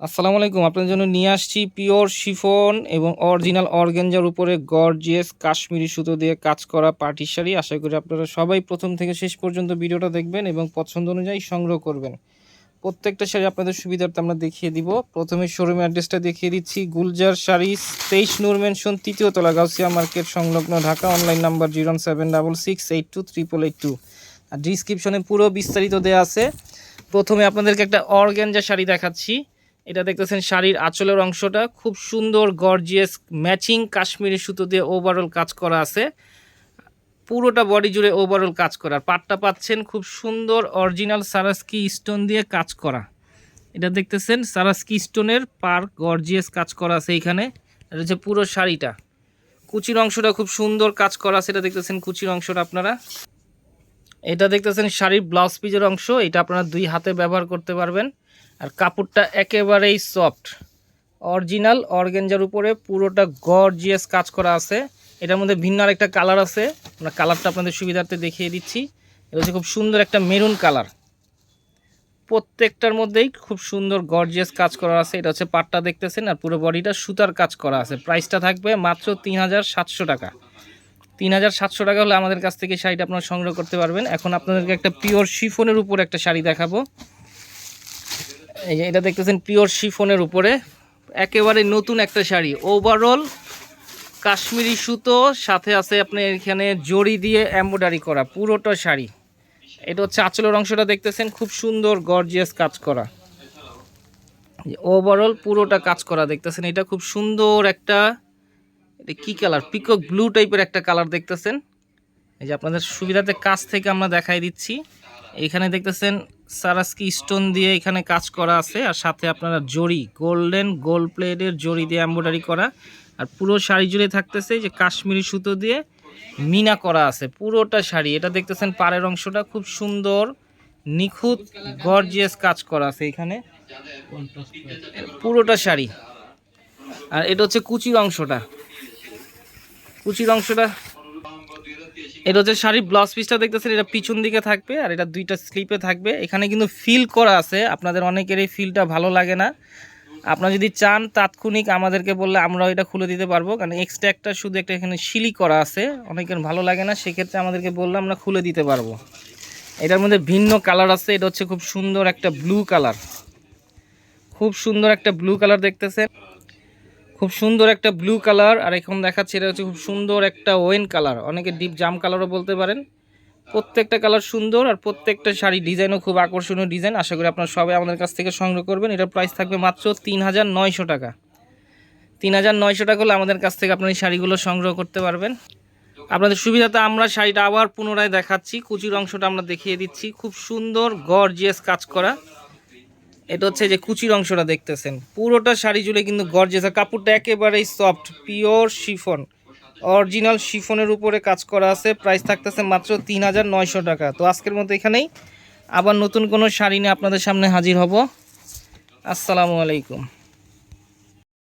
আসসালামু আলাইকুম, আপনাদের জন্য নিয়ে আসছি পিওর শিফন এবং অরিজিনাল অর্গেঞ্জার উপরে গর্জিয়াস কাশ্মীরি সুতো দিয়ে কাজ করা পার্টি শাড়ি। আশা করি আপনারা সবাই প্রথম থেকে শেষ পর্যন্ত ভিডিওটা দেখবেন এবং পছন্দ অনুযায়ী সংগ্রহ করবেন। প্রত্যেকটা শাড়ি আপনাদের সুবিধার্থে আমরা দেখিয়ে দিব। প্রথমে শোরুম অ্যাড্রেসটা দেখিয়ে দিচ্ছি। গুলজার শাড়ি, তেইশ নূর মেনশন, তৃতীয় তলা, গাউসিয়া মার্কেট, সংলগ্ন Dhaka online number zero seven double six eight two triple eight two আর ডিসক্রিপশনে পুরো বিস্তারিত দেওয়া আছে। প্রথমে আপনাদেরকে একটা অর্গ্যাঞ্জা শাড়ি দেখাচ্ছি। এটা দেখতেছেন শাড়ির আঁচলের অংশটা। খুব সুন্দর গর্জিয়াস ম্যাচিং কাশ্মীরি সুতো দিয়ে ওভারঅল কাজ করা আছে। পুরোটা বডি জুড়ে ওভারঅল কাজ করা। আর পাটটা পাচ্ছেন খুব সুন্দর অরিজিনাল সারাস্কি স্টোন দিয়ে কাজ করা। এটা দেখতেছেন সারাস্কি স্টোনের পার গর্জিয়াস কাজ করা আছে এইখানে। এটা হচ্ছে পুরো শাড়িটা। কুচির অংশটা খুব সুন্দর কাজ করা আছে। এটা দেখতেছেন কুচির অংশটা আপনারা। এটা দেখতেছেন শাড়ির ব্লাউজ পিজের অংশ। এটা আপনারা দুই হাতে ব্যবহার করতে পারবেন। আর কাপড়টা একেবারেই সফট অরিজিনাল অর্গেঞ্জার উপরে পুরোটা গর্জিয়াস কাজ করা আছে। এটার মধ্যে ভিন্ন আরেকটা কালার আছে। আমরা কালারটা আপনাদের সুবিধার্থে দেখিয়ে দিচ্ছি। এটা হচ্ছে খুব সুন্দর একটা মেরুন কালার প্রত্যেকটার মধ্যেই খুব সুন্দর গর্জিয়াস কাজ করা আছে। এটা হচ্ছে পাটটা দেখতেছেন, আর পুরো বডিটা সুতার কাজ করা আছে। প্রাইসটা থাকবে মাত্র তিন হাজার সাতশো টাকা। তিন হাজার সাতশো টাকা হলে আমাদের কাছ থেকে শাড়িটা আপনারা সংগ্রহ করতে পারবেন। এখন আপনাদেরকে একটা পিওর শিফনের উপর একটা শাড়ি দেখাবো। এই যে এটা দেখতেছেন পিওর শিফনের উপরে। একেবারে নতুন একটা শাড়ি। ওভারঅল কাশ্মীরি সুতো, সাথে আছে আপনি এখানে জড়ি দিয়ে এম্ব্রয়ডারি করা, পুরোটা শাড়ি। এটা হচ্ছে আঁচলের অংশটা দেখতেছেন, খুব সুন্দর গর্জিয়াস কাজ করা। ওভারঅল পুরোটা কাজ করা দেখতেছেন। এটা খুব সুন্দর একটা, এটা কী কালার? পিকক ব্লু টাইপের একটা কালার দেখতেছেন। এই যে আপনাদের সুবিধাতে কাছ থেকে আমরা দেখাই দিচ্ছি। এখানে দেখতেছেন সারাস্কি স্টোন দিয়ে এখানে কাজ করা আছে, আর সাথে আপনারা জড়ি, গোল্ডেন গোল্ড প্লেটের জড়ি দিয়ে এম্ব্রয়ডারি করা, আর পুরো শাড়ি জুড়ে থাকতেছে যে কাশ্মীরি সুতো দিয়ে মিনা করা আছে, পুরোটা শাড়ি। এটা দেখতেছেন পাড়ের অংশটা, খুব সুন্দর, নিখুঁত, গর্জিয়াস কাজ করা আছে এখানে। পুরোটা শাড়ি। আর এটা হচ্ছে কুচির অংশটা। কুচির অংশটা এটা হচ্ছে শাড়ির ব্লাউজ পিসটা দেখতেছেন, এটা পিছন দিকে থাকবে আর এটা দুইটা স্লিপে থাকবে। এখানে কিন্তু ফিল করা আছে, আপনাদের অনেকেরই ফিলটা ভালো লাগে না। আপনারা যদি চান তাৎক্ষণিক আমাদেরকে বললে আমরাও এটা খুলে দিতে পারব, কারণ এক্সট্রা একটা শুধু একটা এখানে শিলি করা আছে, অনেকের ভালো লাগে না, সেক্ষেত্রে আমাদেরকে বললে আমরা খুলে দিতে পারব। এটার মধ্যে ভিন্ন কালার আছে, এটা হচ্ছে খুব সুন্দর একটা ব্লু কালার খুব সুন্দর একটা ব্লু কালার দেখতেছেন। খুব সুন্দর একটা ব্লু কালার আর এখন দেখাচ্ছে এটা হচ্ছে খুব সুন্দর একটা ওয়েন কালার অনেকে ডিপ জাম কালারও বলতে পারেন। প্রত্যেকটা কালার সুন্দর আর প্রত্যেকটা শাড়ি ডিজাইনও খুব আকর্ষণীয় ডিজাইন আশা করি আপনারা সবাই আমাদের কাছ থেকে সংগ্রহ করবেন। এটার প্রাইস থাকবে মাত্র তিন হাজার নয়শো টাকা। তিন হাজার নয়শো টাকা হলে আমাদের কাছ থেকে আপনার এই শাড়িগুলো সংগ্রহ করতে পারবেন। আপনাদের সুবিধাতে আমরা শাড়িটা আবার পুনরায় দেখাচ্ছি। কুচির অংশটা আমরা দেখিয়ে দিচ্ছি। খুব সুন্দর গর্জিয়াস কাজ করা। এটা হচ্ছে যে কুচির অংশটা দেখতেছেন। পুরোটা শাড়ি জুড়ে কিন্তু গর্জেস আর কাপড়টা একেবারেই সফট পিওর শিফন অরিজিনাল শিফনের উপরে কাজ করা আছে। প্রাইস থাকতেছে মাত্র তিন হাজার নয়শো টাকা। তো আজকের মতো এখানেই। আবার নতুন কোনো শাড়ি নিয়ে আপনাদের সামনে হাজির হব। আসসালামু আলাইকুম।